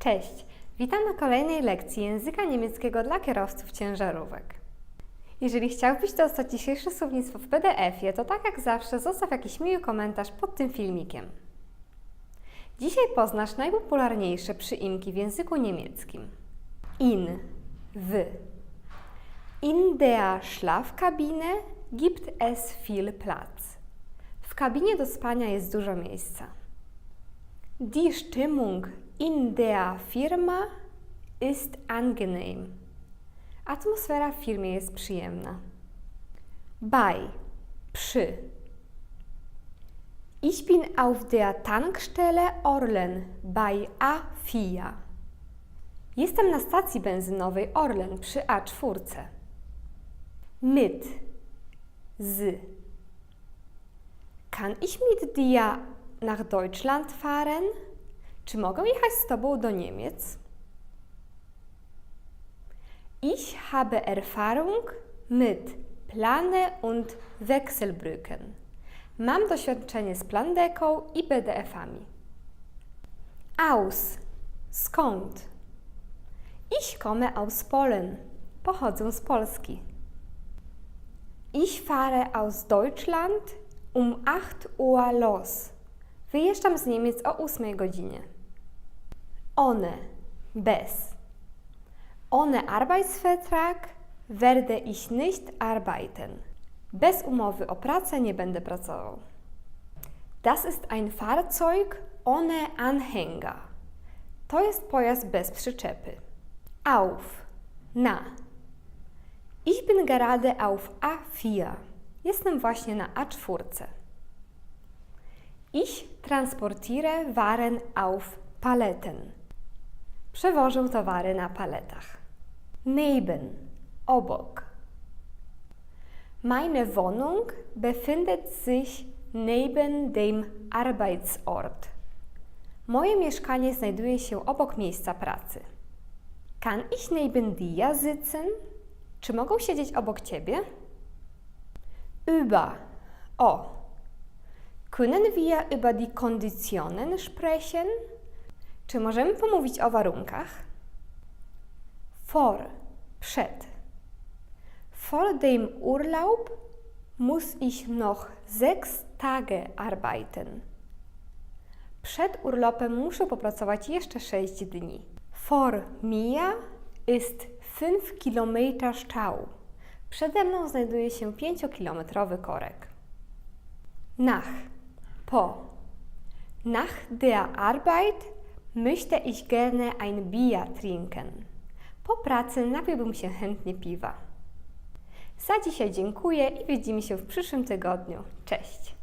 Cześć! Witam na kolejnej lekcji języka niemieckiego dla kierowców ciężarówek. Jeżeli chciałbyś dostać dzisiejsze słownictwo w PDF-ie, to tak jak zawsze zostaw jakiś miły komentarz pod tym filmikiem. Dzisiaj poznasz najpopularniejsze przyimki w języku niemieckim. In, w. In der Schlafkabine gibt es viel Platz. W kabinie do spania jest dużo miejsca. Die Stimmung in der Firma ist angenehm. Atmosfera w firmie jest przyjemna. Bei, przy. Ich bin auf der Tankstelle Orlen bei A4. Jestem na stacji benzynowej Orlen przy A4. Mit, z. Kann ich mit dir nach Deutschland fahren? Czy mogę jechać z Tobą do Niemiec? Ich habe Erfahrung mit Plane und Wechselbrücken. Mam doświadczenie z plandeką i BDF-ami. Aus. Skąd? Ich komme aus Polen. Pochodzę z Polski. Ich fahre aus Deutschland um 8 Uhr los. Wyjeżdżam z Niemiec o 8 godzinie. Ohne. Bez. Ohne Arbeitsvertrag werde ich nicht arbeiten. Bez umowy o pracę nie będę pracował. Das ist ein Fahrzeug ohne Anhänger. To jest pojazd bez przyczepy. Auf. Na. Ich bin gerade auf A4. Jestem właśnie na A4. Ich transportiere Waren auf Paletten. Przewożę towary na paletach. Neben. Obok. Meine Wohnung befindet sich neben dem Arbeitsort. Moje mieszkanie znajduje się obok miejsca pracy. Kann ich neben dir sitzen? Czy mogą siedzieć obok ciebie? Über. O. Können wir über die Konditionen sprechen? Czy możemy pomówić o warunkach? Vor. Przed. Vor dem Urlaub muss ich noch sechs Tage arbeiten. Przed urlopem muszę popracować jeszcze 6 dni. Vor mir ist 5 km Stau. Przede mną znajduje się 5-kilometrowy korek. Nach. Po. Nach der Arbeit möchte ich gerne ein Bier trinken. Po pracy napiłbym się chętnie piwa. Za dzisiaj dziękuję i widzimy się w przyszłym tygodniu. Cześć!